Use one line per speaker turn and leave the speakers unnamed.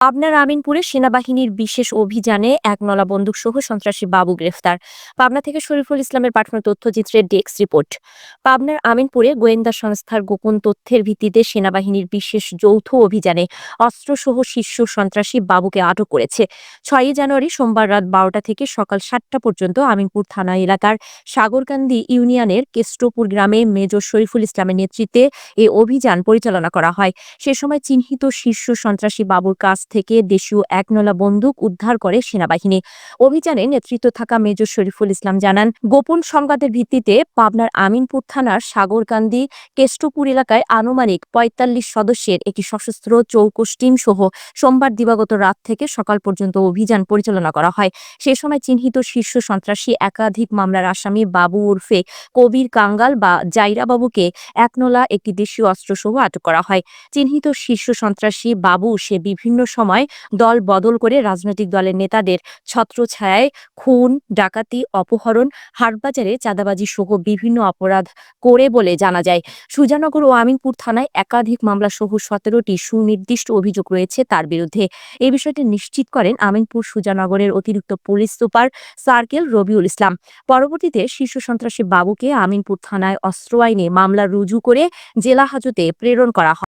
পাবনার আমিনপুরে সেনাবাহিনীর বিশেষ অভিযানে এক নলা বন্দুক সহ সন্ত্রাসী বাবু গ্রেফতার। পাবনা থেকে শরীফুল ইসলামের পাঠানো তথ্যচিত্রের ডেস্ক রিপোর্ট। পাবনার আমিনপুরে গোয়েন্দা সংস্থার গোপন তথ্যের ভিত্তিতে সেনাবাহিনীর বিশেষ যৌথ অভিযানে অস্ত্রসহ শীর্ষ সন্ত্রাসী বাবুকে আটক করেছে। ছয়ই জানুয়ারি সোমবার রাত বারোটা থেকে সকাল সাতটা পর্যন্ত আমিনপুর থানা এলাকার সাগরকান্দি ইউনিয়নের কেষ্টপুর গ্রামে মেজর শরীফুল ইসলামের নেতৃত্বে এই অভিযান পরিচালনা করা হয়। সে সময় চিহ্নিত শীর্ষ সন্ত্রাসী বাবুর কাছ থেকে দেশীয় একনলা বন্দুক উদ্ধার করে সেনাবাহিনী। অভিযানে নেতৃত্ব থাকা মেজর শরীফুল ইসলাম জানান, গোপন সংবাদের ভিত্তিতে পাবনার আমিনপুর থানার সাগরকান্দি কেষ্টপুর এলাকায় আনুমানিক পঁয়তাল্লিশ সদস্যের একটি সশস্ত্র চৌকস টিম সহ সোমবার দিবাগত রাত থেকে সকাল পর্যন্ত অভিযান পরিচালনা করা হয়। সে সময় চিহ্নিত শীর্ষ সন্ত্রাসী একাধিক মামলার আসামি বাবু ওরফে কবির কাঙ্গাল বা জাইরা বাবুকে একনলা একটি দেশীয় অস্ত্রসহ আটক করা হয়। চিহ্নিত শীর্ষ সন্ত্রাসী বাবু সে বিভিন্ন সময় দল বদল করে রাজনৈতিক দলের নেতাদের ছত্রছায়ায় খুন, ডাকাতি, অপহরণ, হাটবাজারে চাঁদাবাজি সহ বিভিন্ন অপরাধ করে বলে জানা যায়। সুজানগর ও আমিনপুর থানায় একাধিক মামলা সহ সতেরোটি সুনির্দিষ্ট অভিযোগ রয়েছে তার বিরুদ্ধে। এ বিষয়টি নিশ্চিত করেন আমিনপুর সুজানগরের অতিরিক্ত police super circle Rabiul Islam. পরবর্তীতে শীর্ষ সন্ত্রাসী বাবুকে আমিনপুর থানায় অস্ত্র আইনে মামলা রুজু করে জেলা হাজতে প্রেরণ করা হয়।